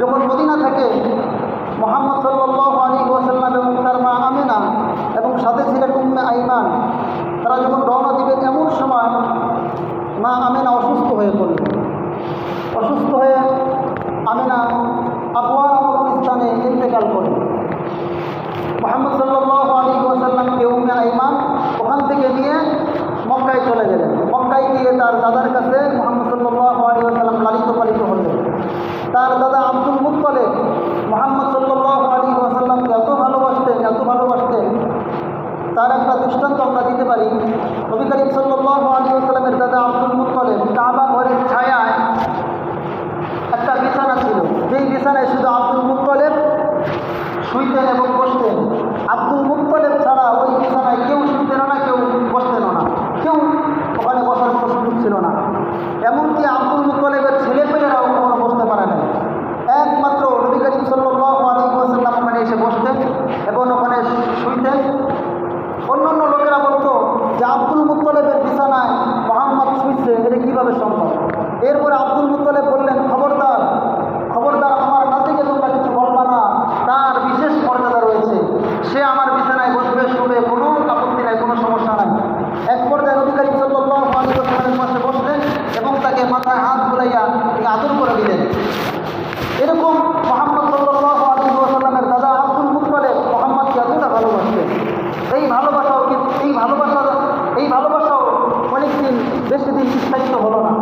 যখন মদিনা থেকে মোহাম্মদ সাল্লাহ আলী ওসাল্লাম এবং তার মা আমেনা এবং সাথে ছিলেন উম্মে আইমান, তারা যখন রওনা দিবেন এমন সময় মা আমেনা অসুস্থ হয়ে পড়লেন অসুস্থ হয়ে আমেনা আবহাওয়া নামক স্থানে ইন্তেকাল করেন মোহাম্মদ সাল্লাহ আলী ওসাল্লামকে উম্মে আইমান ওখান থেকে নিয়ে মক্কায় চলে গেলেন। মক্কায় গিয়ে তার দাদার কাছে মোহাম্মদ সাল্লাহ আলী ওসাল্লাম লালিত পালিত হলেন তার দাদা আব্দুল মুত্তলে মোহাম্মদ সাল্লাহ আলী ওসাল্লামকে এত ভালোবাসতেন এত ভালোবাসতেন তার একটা দৃষ্টান্ত আমরা দিতে পারি নবী করিম সাল্লাহ আলী ওসাল্লামের দাদা আব্দুল মুত্তলে কাবা ঘরের ছায়ায় একটা বিছানা ছিল যেই বিছানায় শুধু আব্দুল মুত্তলেব শুইতেন এবং বসতেন আব্দুল মুক্তলেব ছাড়া ওই বিছানায় কেউ শুনতেন না কেউ বসতেন না কেউ ওখানে বসার কোনো সুযোগ ছিল না এমনকি আব্দুল মুক্তলেবের ছেলেপেলেরাও কখনো বসতে পারে না একমাত্র নবী করিম সাল্লাহ আলী ওসাল্লাম ওখানে এসে বসতেন এবং ওখানে শুইতেন অন্যান্য লোকেরা বলতো যে আব্দুল মুক্তলেবের বিছানায় মোহাম্মদ শুইছে এটা কীভাবে সম্ভব এরপরে আব্দুল মুক্তলেব বললেন খবরদার খবরদার আমার নাতিকে তোমরা কিছু বলবা না তার বিশেষ মর্যাদা রয়েছে সে আমার বিছানায় বসবে শুবে কোনো আপত্তি নাই কোনো সমস্যা নাই এক পর্যায়ে অধিকারী সাল্লাহ আলী পাশে বসলেন এবং তাকে মাথায় হাত বুলাইয়া তিনি আদর করে দিলেন এরকম মোহাম্মদ সাল্লাহ আলী ওসাল্লামের দাদা আব্দুল মুক্তলে মোহাম্মদকে এতটা ভালোবাসতেন এই ভালোবাসাও কিন্তু এই ভালোবাসা এই ভালোবাসাও অনেকদিন বেশি দিন স্থায়িত্ব হলো না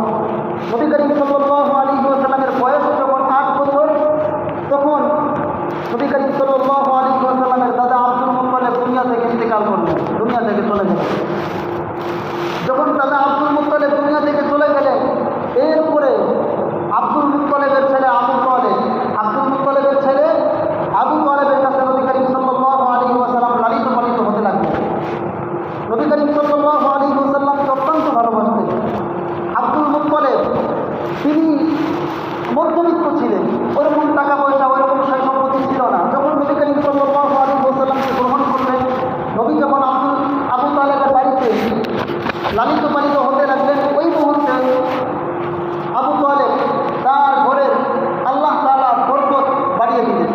নবী করিম সাল্লাহ আলী ওসাল্লামের বয়স যখন আট বছর তখন নবী করিম সাল্লাহ আলী ওসাল্লামের দাদা আব্দুল মুক্তলেব দুনিয়া থেকে ইন্তেকাল করলেন দুনিয়া থেকে চলে গেলেন যখন দাদা আব্দুল মুক্তলেব দুনিয়া থেকে চলে গেলেন এরপরে আব্দুল মুক্তলেবের ছেলে আবু তলেব আব্দুল মুক্তলেবের ছেলে আবু তলেবের কাছে নবী করিম সাল্লাহ আলী ওসাল্লাম লালিত পালিত হতে লাগলেন নবী করিম সাল্লাহ আলী ওসাল্লামকে অত্যন্ত ভালোবাসতেন আব্দুল মুক্তলেব তিনি মধ্যবিত্ত ছিলেন ওরকম টাকা পয়সা ওরকম সয় সম্পত্তি ছিল না যখন নবী করিম সাল্লাহ আলী ওসাল্লামকে গ্রহণ করলেন নবী যখন আব্দুল আবু তালেবের বাড়িতে লালিত পালিত হতে লাগলেন ওই মুহূর্তে আবু তালেব তার ঘরের আল্লাহ তালা বরকত বাড়িয়ে দিলেন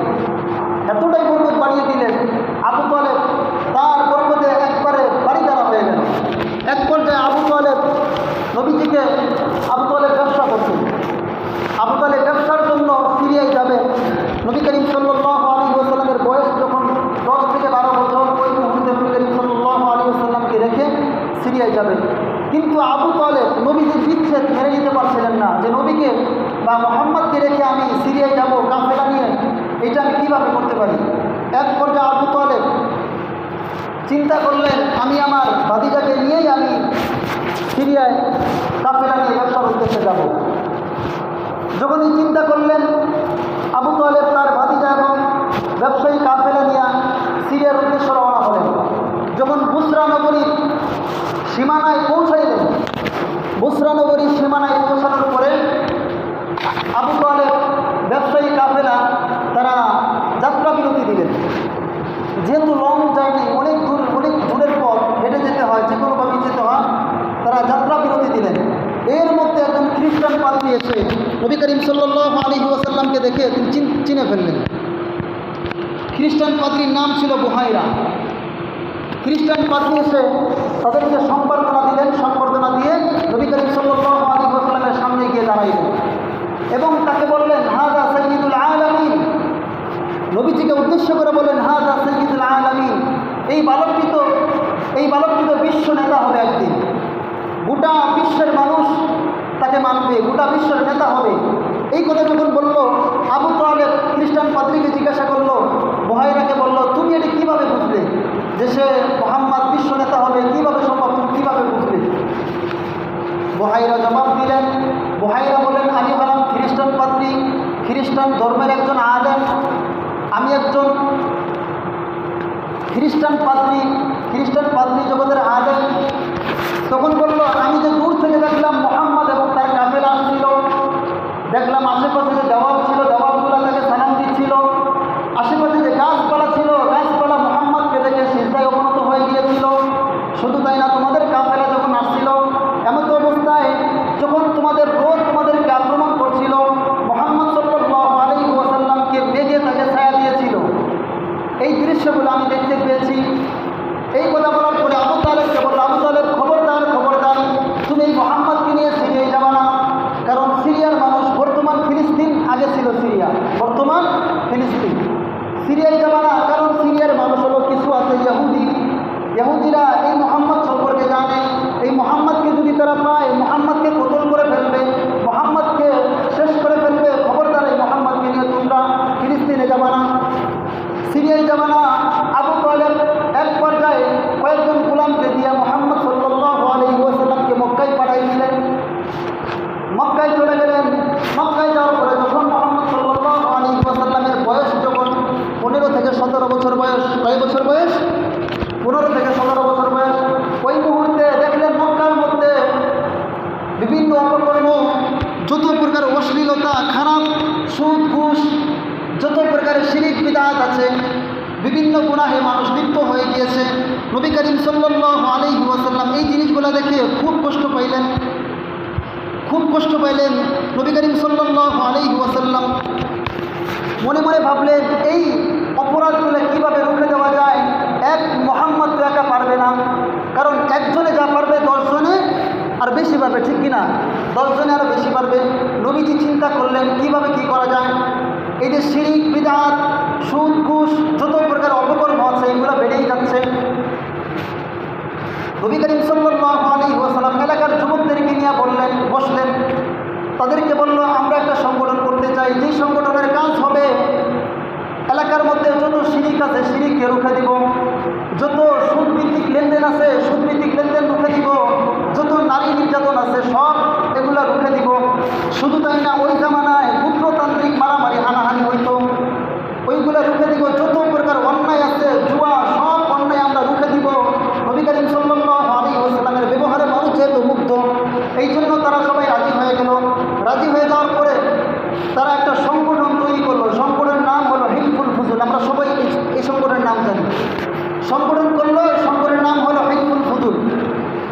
এতটাই বরকত বাড়িয়ে দিলেন আবু তালেব তার বরকতে একবারে বাড়ি দ্বারা হয়ে গেল এক পর্যায়ে আবু তালেব নবীজিকে আবু তালেব ব্যবসা করতেন আবু তালেব ব্যবসার জন্য সিরিয়ায় যাবে নবী করিম সাল্লাহ আলী ওসাল্লামের বয়স যখন দশ থেকে বারো বছর ওই মুহূর্তে নবী করিম সাল্লাহ আলী ওসাল্লামকে রেখে সিরিয়ায় যাবেন কিন্তু আবু তালেব নবীজির বিচ্ছেদ মেনে নিতে পারছিলেন না। যে নবীকে বা মোহাম্মদকে রেখে আমি সিরিয়ায় যাব, কাফেলা নিয়ে, এটা আমি কীভাবে করতে পারি? এক পর্যায়ে আবু তালেব চিন্তা করলেন, আমি আমার ভাতিজাকে নিয়েই আমি সিরিয়ায় কাফেলা নিয়ে ব্যবসার উদ্দেশ্যে যাব। যখনই চিন্তা করলেন, আবু তালেব তার ভাতিজা এবং ব্যবসায়ী কাফেলা নিয়ে সিরিয়ার উদ্দেশ্যে রওনা হলেন। যখন বুসরা নগরীর সীমানায় বুসরা নগরীর সীমানায় পৌঁছানোর পরে আবু তালেব ব্যবসায়ী কাফেলা, তারা যাত্রা বিরতি দিলেন। যেহেতু লং জার্নি অনেক দূর, অনেক দূরের পথ, হেঁটে যেতে হয়, যে কোনোভাবেই যেতে হয়, তারা যাত্রা বিরতি দিলেন। এর মধ্যে একজন খ্রিস্টান পাত্রী এসে নবী করিম সাল্লাহ আলী ওয়াসাল্লামকে দেখে তিনি চিনে ফেললেন। খ্রিস্টান পাত্রীর নাম ছিল বুহাইরা। খ্রিস্টান পাত্রী এসে তাদেরকে সম্বর্ধনা দিলেন, সম্বর্ধনা দিয়ে নবী করিম সামনে গিয়ে দাঁড়াইলেন। এবং তাকে বললেন হাদা সৈয়দুল আলমিন। নবীজিকে উদ্দেশ্য করে বলেন হাদা সৈয়দুল আলমিন। এই বালকটি তো, এই বালকটি তো বিশ্ব নেতা হবে একদিন। গোটা বিশ্বের মানুষ তাকে মানবে, গোটা বিশ্বের নেতা হবে। এই কথা যখন বলল, আবু তালেব খ্রিস্টান পাত্রীকে জিজ্ঞাসা করল বহাইরাকে বলল, তুমি এটি কীভাবে বুঝলে? সে মোহাম্মদ বিশ্ব নেতা হবে, কীভাবে সম্ভব? তুমি কীভাবে বুঝলে? বহাইরা জবাব দিলেন, বহাইরা বলেন আমি হলাম খ্রিস্টান পাত্রী খ্রিস্টান ধর্মের একজন আলেম। আমি একজন খ্রিস্টান পাত্রী খ্রিস্টান পাত্রী জগতের আলেম। তখন বলল আমি যে দূর থেকে দেখলাম মোহাম্মদ এবং তার কাফেলা আসছিল দেখলাম আশেপাশে যে দেওয়াল ছিল দেওয়ালগুলো তাকে সালাম দিচ্ছিল আশেপাশে যে গাছপালা ছিল গাছপালা মোহাম্মদকে দেখে সিজদায় অবনত হয়ে গিয়েছিল শুধু তাই না তোমাদের কাফেলা যখন আসছিল এমন তো অবস্থায় যখন তোমাদের রোদ তোমাদেরকে আক্রমণ করছিল মোহাম্মদ সাল্লাহ আলী এই দৃশ্যগুলো আমি দেখতে পেয়েছি এই কথা বলার পরে আবু তালেবকে বলল আবু তালেব খবরদার খবরদার তুমি এই মোহাম্মদকে নিয়ে সিরিয়ায় যাবা না কারণ সিরিয়ার মানুষ বর্তমান ফিলিস্তিন আগে ছিল সিরিয়া বর্তমান ফিলিস্তিন সিরিয়ায় যাবা না কারণ সিরিয়ার মানুষ হলো কিছু আছে ইহুদি ইহুদিরা এই মোহাম্মদ সম্পর্কে জানে এই মোহাম্মদকে যদি তারা পায় মোহাম্মদকে কতল করে ফেলবে মোহাম্মদকে শেষ করে ফেলবে খবরদার এই মোহাম্মদকে নিয়ে তোমরা ফিলিস্তিনে যাবা না সিরিয়ায় যাবা না আবু তালেব এক পর্যায়ে কয়েকজন গোলামকে দিয়ে মোহাম্মদ সাল্লাল্লাহু আলাইহি ওয়াসাল্লামকে মক্কায় পাঠাই দিলেন মক্কায় চলে গেলেন মক্কায় যাওয়ার পরে যখন মোহাম্মদ সাল্লাল্লাহু আলাইহি ওয়াসাল্লামের বয়স যখন পনেরো থেকে সতেরো বছর বয়স কয় বছর বয়স পনেরো থেকে সতেরো বছর বয়স ওই মুহূর্তে দেখলেন মক্কার মধ্যে বিভিন্ন অপকর্ম যত প্রকার অশ্লীলতা খারাপ সুদ ঘুষ যত প্রকারের শিরিক বিদাত আছে বিভিন্ন গুনাহে মানুষ লিপ্ত হয়ে গিয়েছে নবী করিম সাল্লাল্লাহু আলাইহি ওয়াসাল্লাম এই জিনিসগুলো দেখে খুব কষ্ট পাইলেন খুব পাইলেন নবী করিম সাল্লাল্লাহু আলাইহি ওয়াসাল্লাম মনে মনে ভাবলেন, এই অপরাধগুলো কীভাবে রুখে দেওয়া যায়? এক মোহাম্মদ তো একা পারবে না। কারণ একজনে যা পারবে দশজনে, আর বেশি পারবে, ঠিক কিনা? দশজনে আরও বেশি পারবে। নবীজি চিন্তা করলেন, কীভাবে কি করা যায়? এই যে শিরিক, বিদাত, সুদ, ঘুষ, যত প্রকার অপকর্ম আছে, এগুলো বেড়েই যাচ্ছে। নবী করিম সাল্লাল্লাহু আলাইহি ওয়াসাল্লাম এলাকার যুবকদেরকে নিয়ে বললেন, বসলেন। তাদেরকে বলল, আমরা একটা সংগঠন করতে চাই। যে সংগঠনের কাজ হবে, এলাকার মধ্যে যত শিরিক আছে, শিরিককে রুখে দিব। যত সুদভিত্তিক লেনদেন আছে, সুদভিত্তিক লেনদেন রুখে দিব। যত নারী নির্যাতন আছে, সব এগুলা রুখে দিব। শুধু তাই না, ওই জামানায় পুত্রতান্ত্রিক মারামারি হানাহানি হইতো ওইগুলা রুখে দিব যত প্রকার অন্যায় আছে জুয়া সব অন্যায় আমরা রুখে দিব নবী করিম সাল্লাল্লাহু আলাইহি ওয়াসাল্লামের ব্যবহারে মানুষ যেহেতু মুগ্ধ এই জন্য তারা সবাই রাজি হয়ে গেল রাজি হয়ে যাওয়ার পরে তারা একটা সংগঠন তৈরি করল সংগঠনের নাম হলো হিলফুল ফুজুল আমরা সবাই এই- এই সংগঠনের নাম জানি সংগঠন করল এই সংগঠনের নাম হলো হিলফুল ফুজুল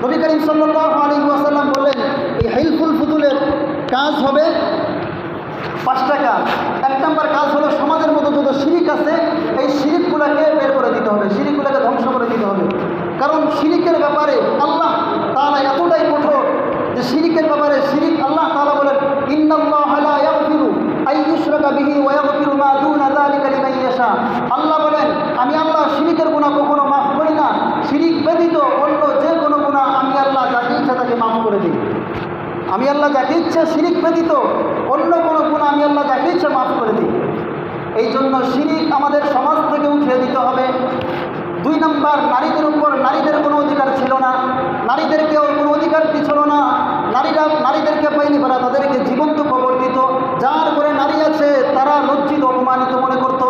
নবী করিম সাল্লাল্লাহু আলাইহি ওয়াসাল্লাম বললেন এই হিলফুল ফুজুলের কাজ হবে পাঁচটা কাজ। এক নম্বর কাজ হলো সমাজের মধ্যে যত শিরিক আছে, এই শিরিকগুলোকে বের করে দিতে হবে, শিরিকগুলোকে ধ্বংস করে দিতে হবে। কারণ শিরিকের ব্যাপারে আল্লাহ তাআলা এতটাই কঠোর যে শিরিকের ব্যাপারে শিরিক আল্লাহ তাআলা বলেন আল্লাহ বলেন, আমি আল্লাহ শিরিকের গুনাহ কখনো মাফ করি না শিরিক ব্যতীত অন্য যে কোনো গুনাহ আমি আল্লাহ যাকে ইচ্ছা তাকে মাফ করে দিই আমি আল্লাহ যাকে ইচ্ছা শিরিক ব্যতীত অন্য কোনো গুণ আমি আল্লাহ যাকে ইচ্ছা মাফ করে দিই। এই জন্য শিরিক আমাদের সমাজ থেকে উঠিয়ে দিতে হবে। দুই নম্বর, নারীদের উপর নারীদের কোনো অধিকার ছিল না। নারীদেরকেও কোনো অধিকার ছিল না। নারীরা, নারীদেরকে পাইনি করা তাদেরকে জীবন্ত কবর দিত। যার করে নারী আছে, তারা লজ্জিত, অপমানিত মনে করত।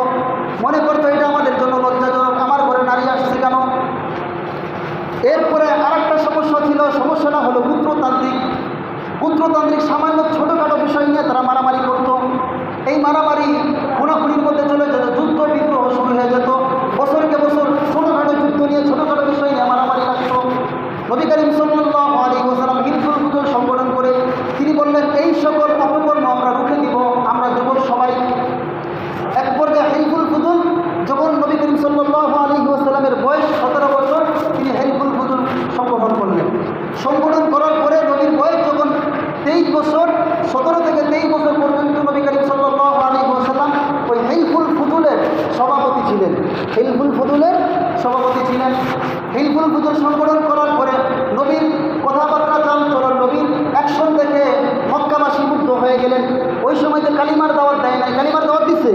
মনে করতো এটা আমাদের জন্য লজ্জাজনক। আমার ঘরে নারী আসছে কেন? এরপরে আরেকটা সমস্যা ছিল। সমস্যাটা হলো পুত্রতান্ত্রিক পুত্রতান্ত্রিক সামান্য ছোটোখাটো বিষয় নিয়ে তারা মারামারি করত। এই মারামারি খুনাখুনির মধ্যে চলে যেত যুদ্ধ বিদ্রোহ শুরু হয়ে যেত বছরকে বছর ছোটোখাটো যুদ্ধ নিয়ে ছোটোখাটো বিষয় নিয়ে মারামারি লাগত নবী করিম সাল্লাল্লাহু আলাইহি ওয়াসাল্লাম হিলফুল ফুজুল সংগঠন করে তিনি বললেন এই সকল অপকর্ম আমরা রুখে দিব আমরা যুবক সবাই এক পর্যায়ে হেলফুল ফুদুল যখন নবী করিম সাল্লাল্লাহু আলাইহি ওয়াসাল্লামের বয়স সতেরো বছর তিনি হেলফুল ফুদুল সংগঠন করলেন সংগঠন করার পরে নবীর বয়স যখন তেইশ বছর সতেরো থেকে তেইশ বছর পর্যন্ত নবী করিম সাল্লাল্লাহু আলাইহি ওয়াসাল্লাম ওই হেলফুল ফুদুলের সভাপতি ছিলেন হেলফুল ফুদুলের সভাপতি ছিলেন হেলফুল ফুদুল সংগঠন করার পরে নবীর কথাবার্তা চাল চলন নবীর অ্যাকশন দেখে মক্কাবাসী মুগ্ধ হয়ে গেলেন ওই সময় তো কালিমার দাওয়াত দেয় নাই কালিমার দাওয়াত দিচ্ছে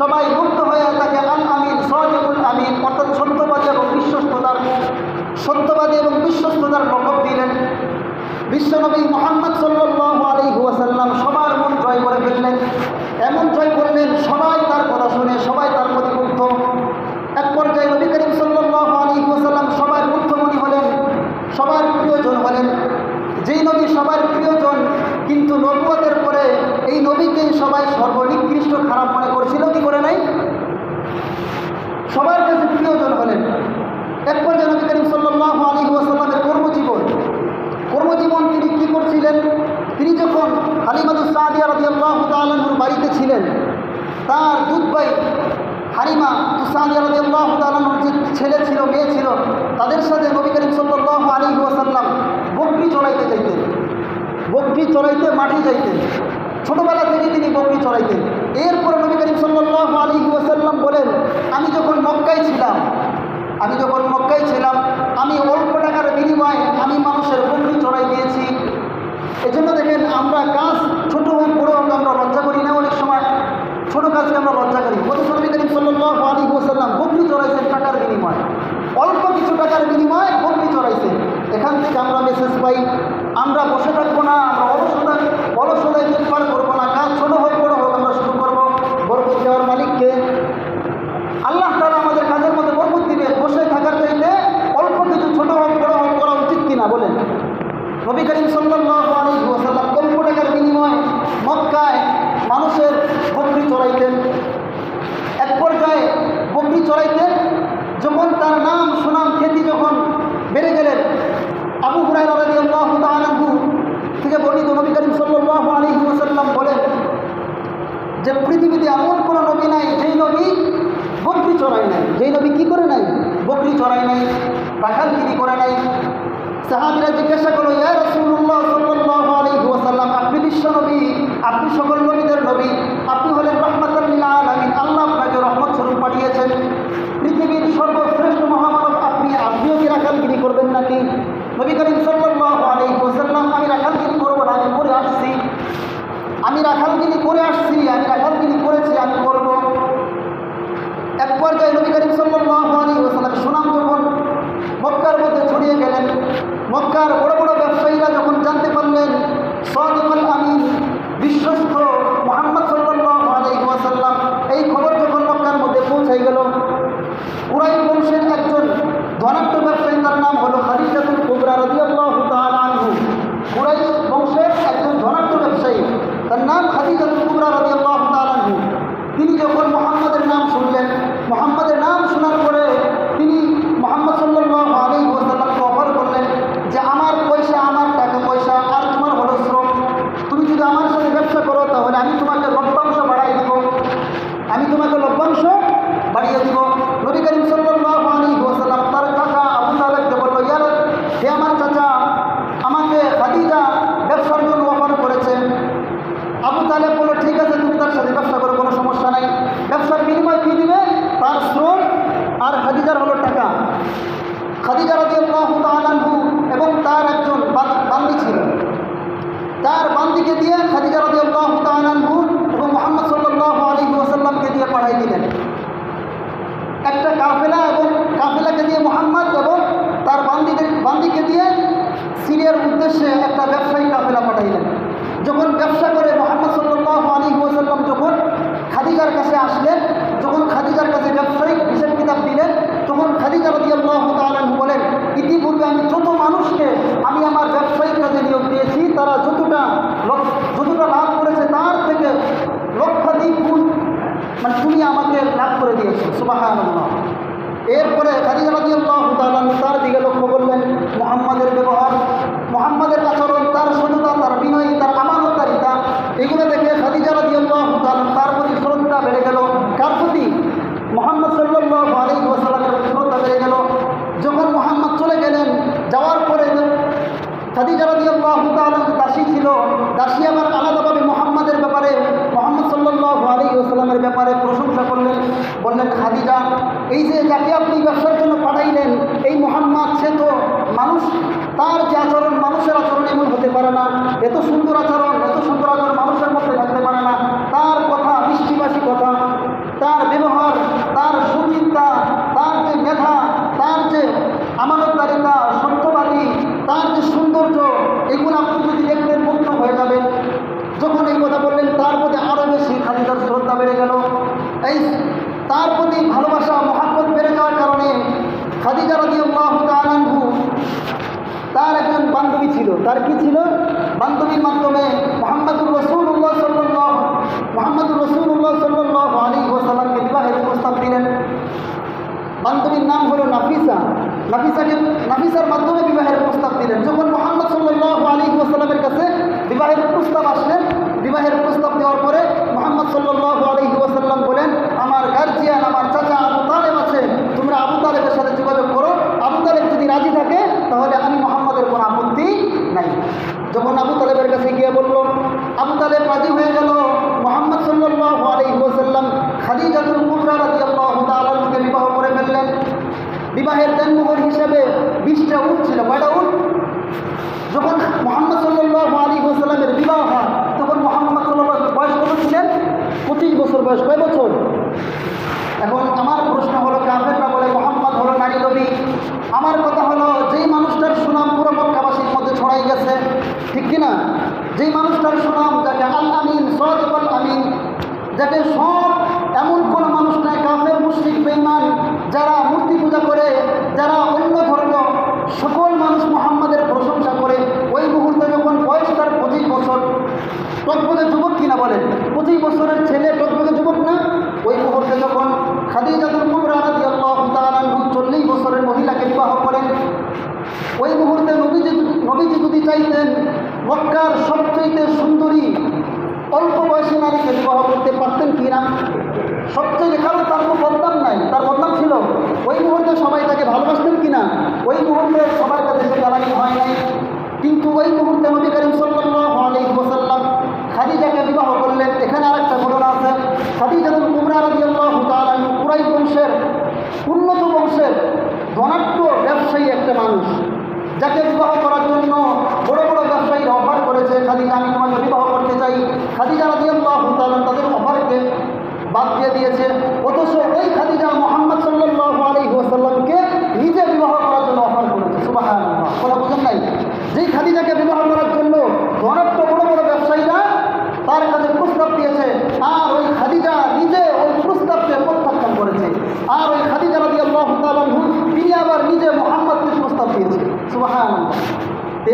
সবাই মুক্ত হয়ে তাকে আল আমিন সহজেবুল আমিন অর্থাৎ সত্যবাদী এবং বিশ্বস্ততার সত্যবাদী এবং বিশ্বস্ততার লকব দিলেন বিশ্বনবী মোহাম্মদ সাল্লাল্লাহু আলাইহি ওয়াসাল্লাম দুধ বই হারিমা তুসান যে ছেলে ছিল, মেয়ে ছিল, তাদের সাথে নবী করিম সাল্লাহ আলী ওয়াসাল্লাম বকরি চড়াইতে যাইতেন। বকরি চড়াইতে মাঠে যাইতেন। ছোটোবেলা থেকে তিনি বকরি চড়াইতেন। ¡Gracias! যেই নবী কী করে নাই? বকরি চড়াই নাই পাখাল কিনি করে নাই। সাহাবিরা জিজ্ঞাসা করল, ইয়া রসুল্লাহ সাল্লাম আপনি বিশ্ব নবী, আপনি সকল নবীদের নবী? पर जाए नबी करीम सल्लल्लाहु একটা কাফেলা এবং কাফেলাকে দিয়ে মোহাম্মদ এবং তার বান্দিদের, বান্দিকে দিয়ে সিরিয়ার উদ্দেশ্যে একটা ব্যবসায়ী কাফেলা পাঠাইলেন। যখন ব্যবসা করে মোহাম্মদ সাল্লাহ আলী হুয়াসাল্লাম যখন খাদিকার কাছে আসলেন, যখন খাদিকার কাছে ব্যবসায়িক হিসেব কিতাব দিলেন, তখন খাদিজা রদি আল্লাহ তালু বলেন, ইতিপূর্বে আমি যত মানুষকে আমি আমার ব্যবসায়িক কাজে নিয়োগ দিয়েছি, তারা যতটা যতটা লাভ করেছে তার থেকে লক্ষাধিক গুণ মানে তুমি আমাকে লাভ করে দিয়েছ। সুবাহ এরপরে খাদিজা রাদিয়াল্লাহু তাআলা তার দিকে লক্ষ্য করলেন মোহাম্মদের ব্যবহার। নাফিসাকে যাকে সব এমন কোনো মানুষ নাই কাফের মুশ্রিক বেইমান যারা মূর্তি পূজা করে যারা অন্য ধর্ম সকল মানুষ মোহাম্মদের প্রশংসা করে ওই মুহূর্তে যখন বয়স তার পঁচিশ বছর টকবগে যুবক কিনা বলেন পঁচিশ বছরের ছেলে টকবগে যুবক না ওই মুহূর্তে যখন খাদিজাতুল কুবরা রাদিয়াল্লাহু তাআলা আনহু চল্লিশ বছরের মহিলাকে বিবাহ করেন ওই মুহূর্তে নবীজি নবীজি যদি চাইতেন মক্কার সবচেয়ে সুন্দরী অল্প বয়সী নারীকে বিবাহ করতে পারতেন কি না সবচেয়ে কারণ তার কোনো বদনাম নাই তার বদনাম ছিল ওই মুহূর্তে সবাই তাকে ভালোবাসতেন কি না ওই মুহূর্তে সবার কাছে সে জ্বালানি হয় নাই কিন্তু ওই মুহূর্তে নবী করিম সাল্লাল্লাহু আলাইহি ওয়াসাল্লাম খাদিজাকে বিবাহ করলেন এখানে আরেকটা ঘটনা আছে খাদিজাতুল কুবরা রাদিয়াল্লাহু তাআলা কুরাই বংশের উন্নত বংশের ধনাঢ্য ব্যবসায়ী একটা মানুষ যাকে বিবাহ করার জন্য বড় বড় ব্যবসায়ীরা অফার করেছে খাদিজা আমি তোমাকে বিবাহ করতে চাই খাদিজা রাদিয়াল্লাহু তাআলা তাদের অফারকে বাদ দিয়ে দিয়েছে অথচ ওই খাদিজা মোহাম্মদ সাল্লাল্লাহু আলাইহি ওয়াসাল্লামকে নিজে বিবাহ করার জন্য অফার করেছে সুবহানাল্লাহ কথা বুঝেন নাই যেই খাদিজাকে বিবাহ করার জন্য ধনাঢ্য বড় বড় ব্যবসায়ীরা তার কাছে প্রস্তাব দিয়েছে আর ওই খাদিজা নিজে ওই প্রস্তাবকে প্রত্যাখ্যান করেছে আর ওই খাদিজা রাদি আল্লাহ তিনি আবার নিজে মোহাম্মদকে প্রস্তাব দিয়েছে সুবাহান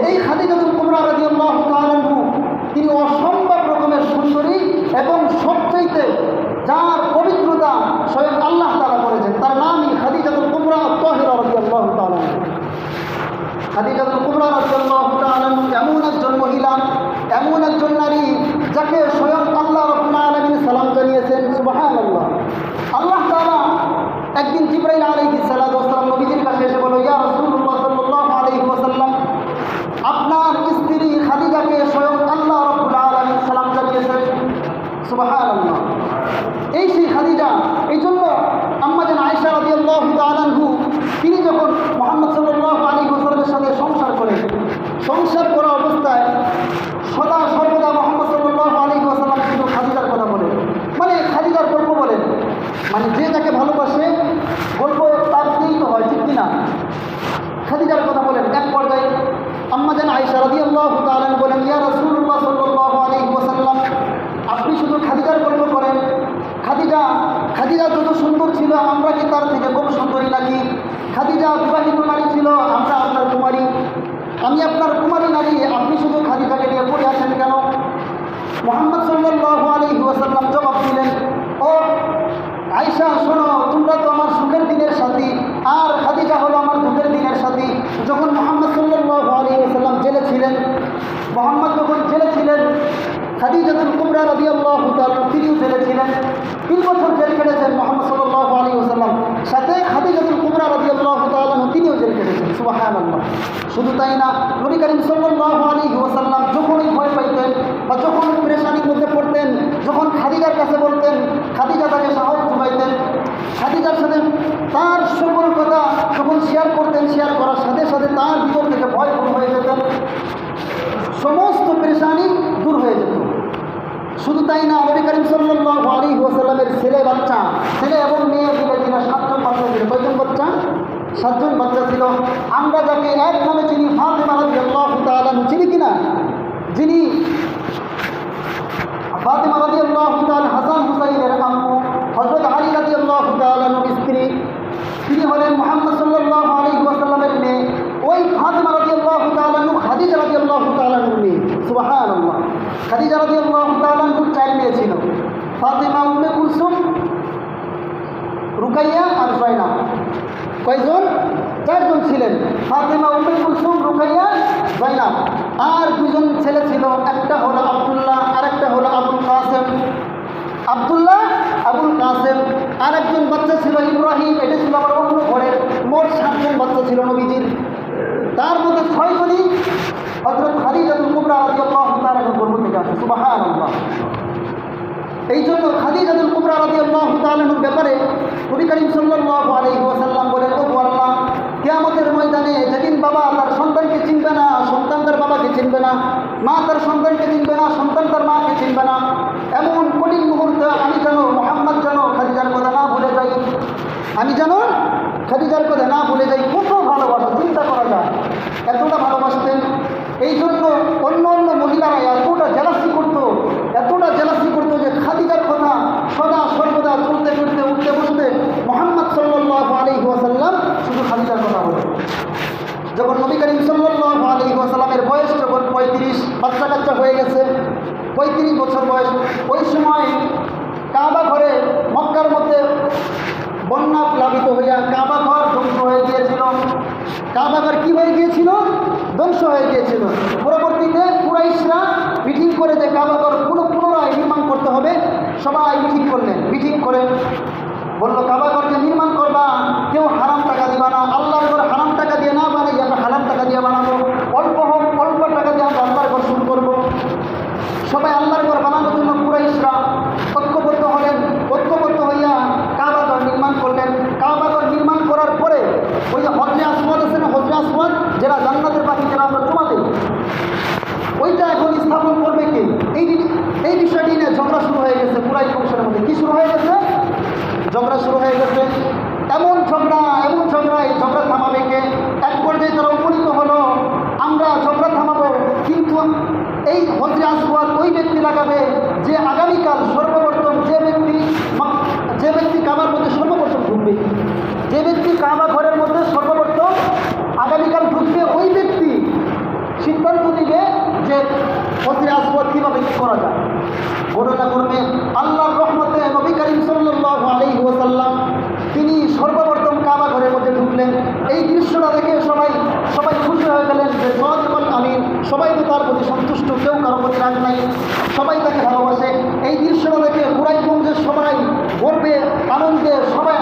এই খাদিজাতুল কুমরা রাদি আল্লাহ তালু তিনি অসম্ভব রকমের সুন্দরী এবং সবচাইতে যার পবিত্রতা স্বয়ং আল্লাহ তালা করেছেন তার নামই খাদিজাতুল কুমরা তহিরা রাদি আল্লাহ তালু খাদিজাতুল কুবরা রাদিয়াল্লাহু তাআলা এমন একজন মহিলা এমন একজন নারী যাকে স্বয়ং আল্লাহ রাব্বুল আলামিন সালাম জানিয়েছেন সুবহানাল্লাহ আল্লাহ তাআলা একদিন জিবরাইল সালাতু ওয়াসসালাম নবীজির কাছে এসে বলল, ইয়া রাসূলুল্লাহ সাল্লাল্লাহু আলাইহি ওয়াসাল্লাম, আপনার স্ত্রী খাদিজাকে স্বয়ং আল্লাহ রাব্বুল আলামিন সালাম জানিয়েছেন। সুবহানাল্লাহ। এই সেই খাদিজা এই জন্য আম্মাজান আয়েশা রাদিয়াল্লাহু তাআলা আনহু তিনি যখন মোহাম্মদ সাল্লাল্লাহু আলাইহি ওয়াসাল্লামের সাথে সংসার করেন সংসার করা অবস্থায় সদা সর্বদা মোহাম্মদ সাল্লাল্লাহু আলাইহি ওয়াসাল্লাম শুধু খাদিজার কথা বলেন মানে খাদিজার গল্প বলেন মানে যে যাকে ভালোবাসে গল্প তার দিয়েই তো হয় ঠিক কিনা খাদিজার কথা বলেন এক পর্যায়ে আম্মাজান আয়েশা রাদিয়াল্লাহু তাআলা আনহা বলেন ইয়া রাসূলুল্লাহ সাল্লাল্লাহু আলাইহি ওয়াসাল্লাম আপনি শুধু খাদিজার গল্প করেন খাদিজা খাদিজা যত সুন্দর ছিল আমরা কি তার থেকে কম সুন্দরী নাকি খাদিজা বিবাহিত নারী ছিল আমরা আপনার কুমারী আমি আপনার কুমারী নারী আপনি শুধু খাদিজাকে নিয়ে পড়ে আছেন কেন মোহাম্মদ সাল্লাল্লাহু আলাইহি ওয়াসাল্লাম জবাব দিলেন ও আয়সা শোনো তোমরা তো আমার সুখের দিনের সাথী আর খাদিজা হলো আমার দুঃখের দিনের সাথী যখন মোহাম্মদ সাল্লাল্লাহু আলাইহি ওয়াসাল্লাম জেলে ছিলেন মোহাম্মদ যখন জেলে ছিলেন রাদিয়াল্লাহু তাআলা তিনিও জেলে তিন বছর জেল কেটেছেন মোহাম্মদ সাল্লাল্লাহু আলাইহি ওয়াসাল্লাম। সাথে খাদিজাতুল কুবরা রাদিয়াল্লাহু তাআলা তিনিও জেল কেটেছেন, সুবহানাল্লাহ। শুধু তাই না, নবী করিম সাল্লাল্লাহু আলাইহি ওয়াসাল্লাম যখনই ভয় পাইতেন বা যখন পরেশানির মধ্যে পড়তেন, যখন খাদিজার কাছে বলতেন, খাদিজা তাকে সাহস যোগাইতেন, খাদিজার সাথে তার সকল কথা যখন শেয়ার করতেন, শেয়ার করার সাথে সাথে তার ভিতর থেকে ভয় দূর হয়ে যেতেন। সমস্ত পেরেশানি শুধু তাই না, নবী করিম সাল্লাল্লাহু আলাইহি ওয়াসাল্লামের ছেলে বাচ্চা, ছেলে এবং মেয়ে দিলে কিনা সাতজন বাচ্চা ছিল। কয়জন বাচ্চা? সাতজন বাচ্চা ছিল। আমরা যাকে এক নামে চিনি, ফাতেমা রাদিয়াল্লাহু তাআলা চিনি কিনা? যিনি ফাতেমা রাদিয়াল্লাহু তাআলা, হাসান হুসাইনের আম্মু হযরত আলী রাদিয়াল্লাহু তাআলা নবীর স্ত্রী। তিনি হলেন মুহাম্মদ সাল্লাল্লাহু আলাইহি ওয়াসাল্লামের মেয়ে। ওই ফাতেমা রাদিয়াল্লাহু তাআলা নু খাদিজা রাদিয়াল্লাহু তাআলা নূর মেয়ে। সুবহানাল্লাহ। খাদিজা রাদিয়াল্লাহু তাআলা নূর চার মেয়ে ছিল ফাতেমা উম্মে কুলসুম, রুকাইয়া আর জয়নাব। কয়জন? চারজন ছিলেন। ফাতেমা উম্মে কুলসুম, রুকাইয়া, জয়নাব। আর দুজন ছেলে ছিল। একটা হলো আব্দুল্লাহ আর একটা হলো আবুল কাসেম। আব্দুল্লাহ, আবুল কাসেম। আর একজন বাচ্চা ছিল ইব্রাহিম। এটা ছিল আমার অন্য ঘরের মোট সাতজন বাচ্চা ছিল নবীজির। তার মধ্যে ছয়জনই হজরত খাদিজাতুল কুবরা রাদিয়াল্লাহু তাআলা গর্ব থেকে আসে। সুবহানাল্লাহ। এই জন্য খাদিজাতুল কুমরা রাজি আল্লাহ ব্যাপারে নবী করিম সাল্লাহ আলী ওয়াসাল্লাম বলেন, ও আল্লাহ, কেয়ামতের ময়দানে যেদিন বাবা তার সন্তানকে চিনবে না, সন্তান তার বাবাকে চিনবে না, মা তার সন্তানকে চিনবে না, সন্তান তার মাকে চিনবে না, এমন কঠিন মুহূর্তে আমি যেন, মোহাম্মদ যেন খাদিজার কথা না ভুলে যাই। আমি যেন বছর বয়স, ওই সময় কাবা ঘরে, মক্কার মধ্যে বন্যা প্লাবিত হইয়া কাবা ঘর ধ্বংস হয়ে গিয়েছিল। কাবা ঘর কি হয়ে গিয়েছিল? ধ্বংস হয়ে গিয়েছিল। পরবর্তীতে কুরাইশরা মিটিং করে যে কাবা ঘর পুরো পুনরায় নির্মাণ করতে হবে, সবাই মিটিং করলেন মিটিং করে বলল, কাবা ঘরকে নির্মাণ করবা, কেউ হারাম টাকা দিবা না। আল্লাহর ঘর হারাম টাকা দিয়ে না বানাই, আমরা হারাম টাকা দিয়ে বানাবো। অল্প হোক, অল্প টাকা দিয়ে আমরা আল্লাহর ঘর শুরু করব। সবাই আল্লাহ ব্যক্তি কাবা ঘরের মধ্যে সর্বপ্রত আগামীকাল ঢুকবে ওই ব্যক্তি সিদ্ধান্ত দিবে যে অতি আসবত কীভাবে কি করা যায়। ঘটনা ঘটনাক্রমে আল্লাহর রহমতে নবী করিম সাল্লাহ আলী ওয়াসাল্লাম তিনি সর্বপ্রথম কাবা ঘরের মধ্যে ঢুকলেন। এই দৃশ্যটা দেখে সবাই সবাই খুশি হয়ে গেলেন যে সহজীবন আমিন, সবাই তো তার প্রতি সন্তুষ্ট, কেউ কারও প্রতি রাগ নাই। সবাই তাকে ভালোবাসে। এই দৃশ্যটা দেখে কুরাইগঞ্জের সবাই গর্বে, আনন্দে সবাই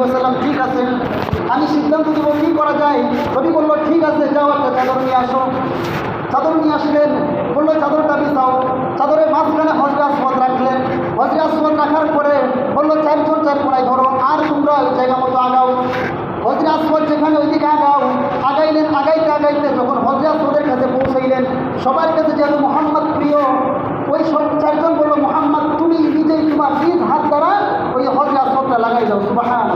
বলছিলাম ঠিক আছে। আমি সিদ্ধান্ত দেব কী করা যায়? রবি বলল, ঠিক আছে, যাও একটা চাদর নিয়ে আসো। চাদর নিয়ে আসলেন। বলল, চাদরটা বিছাও। চাদরের মাঝখানে হজরা আসমান রাখলেন। হজরা আসমান রাখার পরে বলল, চারজন চার কোনায় ধরো, আর তোমরা ওই জায়গা মতো আগাও। হজরা আসমান যেখানে ওইদিকে আগাও, আগাইলেন, আগাইতে আগাইতে যখন হজরা আসমানের কাছে পৌঁছাইলেন, সবার কাছে যেহেতু মোহাম্মদ প্রিয়, ওই সব চারজন বলল, মোহাম্মদ, তুমি নিজেই তোমার নিজ হাত দ্বারা ওই হজরা আসমানটা লাগাই দাও। সুবাহান।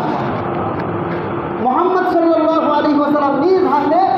अपनी ध्यान दें